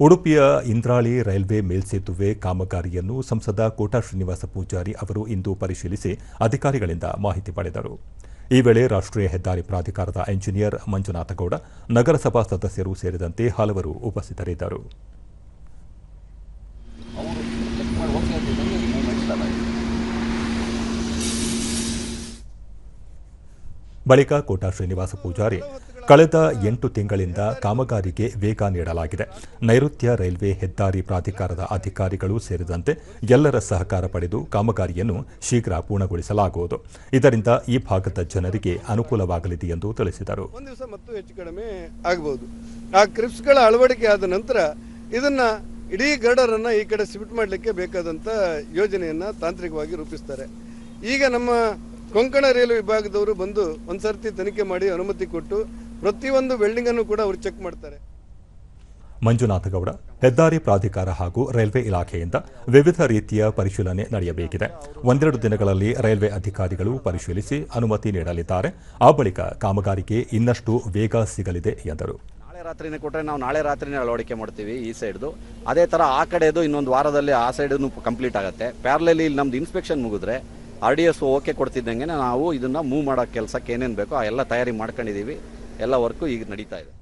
ಉಡುಪಿಯ ಇಂದ್ರಾಳಿ ರೈಲ್ವೆ ಮೇಲ್ಸೇತುವೆ ಕಾಮಗಾರಿಯನ್ನು ಸಂಸದ ಕೋಟಾ ಶ್ರೀನಿವಾಸ ಪೂಜಾರಿ ಅವರು ಇಂದು ಪರಿಶೀಲಿಸಿ ಅಧಿಕಾರಿಗಳಿಂದ ಮಾಹಿತಿ ಪಡೆದರು. ಈ ವೇಳೆ ರಾಷ್ಟ್ರೀಯ ಹೆದ್ದಾರಿ ಪ್ರಾಧಿಕಾರದ ಎಂಜಿನಿಯರ್ ಮಂಜುನಾಥಗೌಡ, ನಗರಸಭಾ ಸದಸ್ಯರು ಸೇರಿದಂತೆ ಹಲವರು ಉಪಸ್ಥಿತರಿದ್ದರು. ಬಳಿಕ ಕೋಟಾ ಶ್ರೀನಿವಾಸ ಪೂಜಾರಿ ಕಳೆದ ಎಂಟು ತಿಂಗಳಿಂದ ಕಾಮಗಾರಿಗೆ ವೇಗ ನೀಡಲಾಗಿದೆ. ನೈಋತ್ಯ ರೈಲ್ವೆ ಹೆದ್ದಾರಿ ಪ್ರಾಧಿಕಾರದ ಅಧಿಕಾರಿಗಳು ಸೇರಿದಂತೆ ಎಲ್ಲರ ಸಹಕಾರ ಪಡೆದು ಕಾಮಗಾರಿಯನ್ನು ಶೀಘ್ರ ಪೂರ್ಣಗೊಳಿಸಲಾಗುವುದು. ಇದರಿಂದ ಈ ಭಾಗದ ಜನರಿಗೆ ಅನುಕೂಲವಾಗಲಿದೆ ಎಂದು ತಿಳಿಸಿದರು. ಮತ್ತು ಹೆಚ್ಚು ಆಗ್ಬೋದು. ಆ ಕ್ರಿಪ್ಸ್ಗಳ ಅಳವಡಿಕೆ ಆದ ನಂತರ ಇದನ್ನ ಇಡೀ ಈ ಕಡೆ ಶಿಫ್ಟ್ ಮಾಡಲಿಕ್ಕೆ ಬೇಕಾದಂಥ ಯೋಜನೆಯನ್ನು ತಾಂತ್ರಿಕವಾಗಿ ರೂಪಿಸ್ತಾರೆ. ಈಗ ನಮ್ಮ ಕೊಂಕಣ ರೈಲ್ವೆ ವಿಭಾಗದವರು ಬಂದು ಒಂದ್ಸರ್ತಿ ತನಿಖೆ ಮಾಡಿ ಅನುಮತಿ ಕೊಟ್ಟು ಪ್ರತಿಯೊಂದು ವೆಲ್ಡಿಂಗನ್ನು ಕೂಡ ಅವರು ಚೆಕ್ ಮಾಡ್ತಾರೆ. ಮಂಜುನಾಥಗೌಡ ಹೆದ್ದಾರಿ ಪ್ರಾಧಿಕಾರ ಹಾಗೂ ರೈಲ್ವೆ ಇಲಾಖೆಯಿಂದ ವಿವಿಧ ರೀತಿಯ ಪರಿಶೀಲನೆ ನಡೆಯಬೇಕಿದೆ. ಒಂದೆರಡು ದಿನಗಳಲ್ಲಿ ರೈಲ್ವೆ ಅಧಿಕಾರಿಗಳು ಪರಿಶೀಲಿಸಿ ಅನುಮತಿ ನೀಡಲಿದ್ದಾರೆ. ಆ ಬಳಿಕ ಕಾಮಗಾರಿಗೆ ಇನ್ನಷ್ಟು ವೇಗ ಸಿಗಲಿದೆ ಎಂದರು. ನಾಳೆ ರಾತ್ರಿನೇ ಕೊಟ್ಟರೆ ನಾವು ನಾಳೆ ರಾತ್ರಿನೇ ಅಳವಡಿಕೆ ಮಾಡ್ತೀವಿ ಈ ಸೈಡ್ದು. ಅದೇ ಥರ ಆ ಕಡೆದು ಇನ್ನೊಂದು ವಾರದಲ್ಲಿ ಆ ಸೈಡನ್ನು ಕಂಪ್ಲೀಟ್ ಆಗುತ್ತೆ. ಪ್ಯಾರ್ಲಲ್ಲಿ ಇಲ್ಲಿ ನಮ್ದು ಇನ್ಸ್ಪೆಕ್ಷನ್ ಮುಗಿದ್ರೆ ಆರ್ ಡಿ ಎಸ್ ಓಕೆ ಕೊಡ್ತಿದ್ದಂಗೆ ನಾವು ಇದನ್ನು ಮೂವ್ ಮಾಡೋ ಕೆಲಸಕ್ಕೆ ಏನೇನು ಬೇಕೋ ಆ ಎಲ್ಲ ತಯಾರಿ ಮಾಡ್ಕೊಂಡಿದ್ದೀವಿ ಎಲ್ಲ ವರ್ಕು ಈಗ ನಡೀತಾ ಇದೆ.